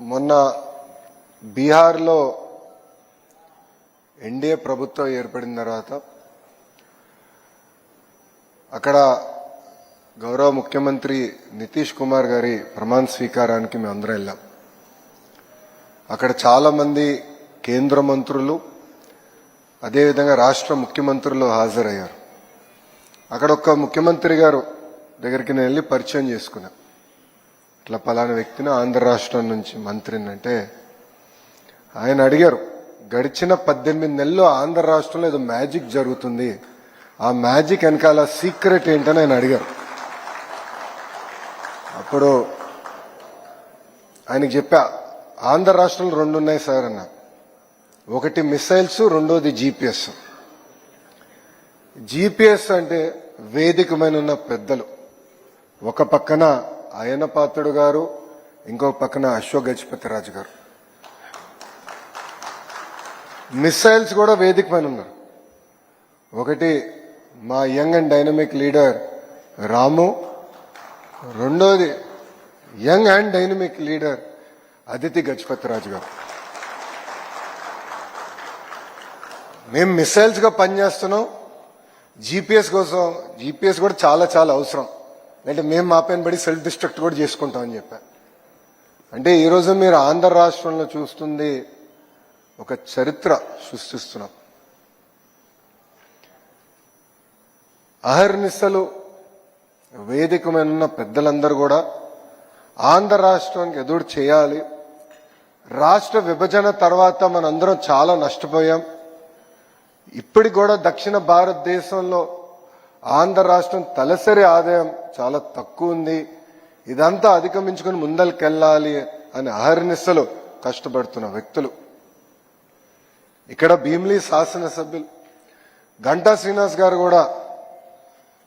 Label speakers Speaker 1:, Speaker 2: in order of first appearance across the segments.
Speaker 1: మొన్న బీహార్లో ఎన్డీఏ ప్రభుత్వం ఏర్పడిన తర్వాత అక్కడ గౌరవ ముఖ్యమంత్రి నితీష్ కుమార్ గారి ప్రమాణ స్వీకారానికి మేము అందరం వెళ్ళాం. అక్కడ చాలామంది కేంద్ర మంత్రులు అదేవిధంగా రాష్ట్ర ముఖ్యమంత్రులు హాజరయ్యారు. అక్కడ ఒక ముఖ్యమంత్రి గారు దగ్గరికి నేను వెళ్ళి పరిచయం చేసుకున్నాను ఇట్లా పలానా వ్యక్తిని ఆంధ్ర రాష్ట్రం నుంచి మంత్రిని అంటే ఆయన అడిగారు గడిచిన పద్దెనిమిది నెలలు ఆంధ్ర రాష్ట్రంలో ఏదో మ్యాజిక్ జరుగుతుంది. ఆ మ్యాజిక్ వెనకాల సీక్రెట్ ఏంటని ఆయన అడిగారు. అప్పుడు ఆయనకి చెప్పా ఆంధ్ర రాష్ట్రంలో రెండు ఉన్నాయి సార్ అన్న. ఒకటి మిసైల్స్ రెండోది జీపీఎస్ జీపీఎస్ అంటే వేదికమైన ఉన్న పెద్దలు. ఒక పక్కన అయనపాత్రుడు గారు ఇంకో పక్కన అశోక్ గజపతిరాజు గారు. మిస్సైల్స్ కూడా వేదిక పైన ఉన్నారు. ఒకటి మా young and dynamic leader Ramu రెండోది young and dynamic leader Aditi Gajapathiraju గారు. మేము మిస్సైల్స్గా పనిచేస్తున్నాం. జీపీఎస్ కోసం జీపీఎస్ కూడా చాలా చాలా అవసరం. అంటే మేము మా పైన పడి సెల్ఫ్ డిస్ట్రక్ట్ కూడా చేసుకుంటాం అని చెప్పా. అంటే ఈరోజు మీరు ఆంధ్ర రాష్ట్రంలో చూస్తుంది ఒక చరిత్ర సృష్టిస్తున్నాం. అహర్నిశలు వేదికమైన ఉన్న పెద్దలందరూ కూడా ఆంధ్ర రాష్ట్రానికి ఎదురు చేయాలి. రాష్ట్ర విభజన తర్వాత మనందరం చాలా నష్టపోయాం. ఇప్పటికి కూడా దక్షిణ భారతదేశంలో ఆంధ్ర రాష్ట్రం తలసరి ఆదాయం చాలా తక్కువ ఉంది. ఇదంతా అధిగమించుకుని ముందరికెళ్ళాలి అని అహర్నిశలు కష్టపడుతున్న వ్యక్తులు. ఇక్కడ భీమిలీ శాసనసభ్యులు గంటా శ్రీనివాస్ గారు కూడా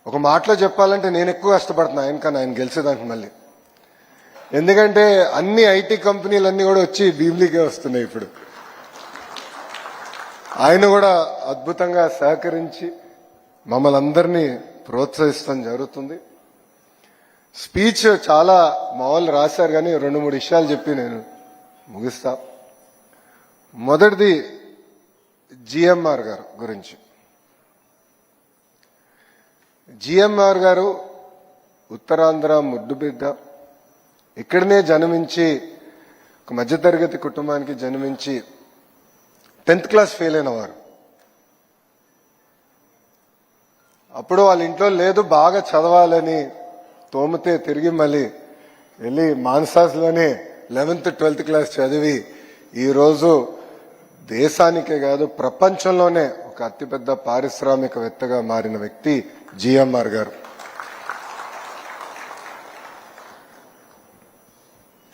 Speaker 1: ఒక మాటలో చెప్పాలంటే నేను ఎక్కువ కష్టపడుతున్నా. ఆయనకన్నా ఆయన గెలిచేదానికి మళ్ళీ. ఎందుకంటే అన్ని ఐటీ కంపెనీలన్నీ కూడా వచ్చి భీమిలీకే వస్తున్నాయి ఇప్పుడు. ఆయన కూడా అద్భుతంగా సహకరించి మమ్మల్ని అందరినీ ప్రోత్సహిస్తాం జరుగుతుంది. స్పీచ్ చాలా మామూలు రాశారు కానీ రెండు మూడు విషయాలు చెప్పి నేను ముగిస్తా. మొదటిది జిఎంఆర్ గారు గురించి. జిఎంఆర్ గారు ఉత్తరాంధ్ర ముద్దుబిడ్డ ఇక్కడనే జన్మించి ఒక మధ్యతరగతి కుటుంబానికి జన్మించి టెన్త్ క్లాస్ ఫెయిల్ అయినవారు అప్పుడు వాళ్ళ ఇంట్లో లేదు బాగా చదవాలని తోమితే తిరిగి మళ్ళీ వెళ్ళి మాన్సాస్లోనే లెవెన్త్ ట్వెల్త్ క్లాస్ చదివి ఈరోజు దేశానికే కాదు ప్రపంచంలోనే ఒక అతిపెద్ద పారిశ్రామికవేత్తగా మారిన వ్యక్తి జిఎంఆర్ గారు.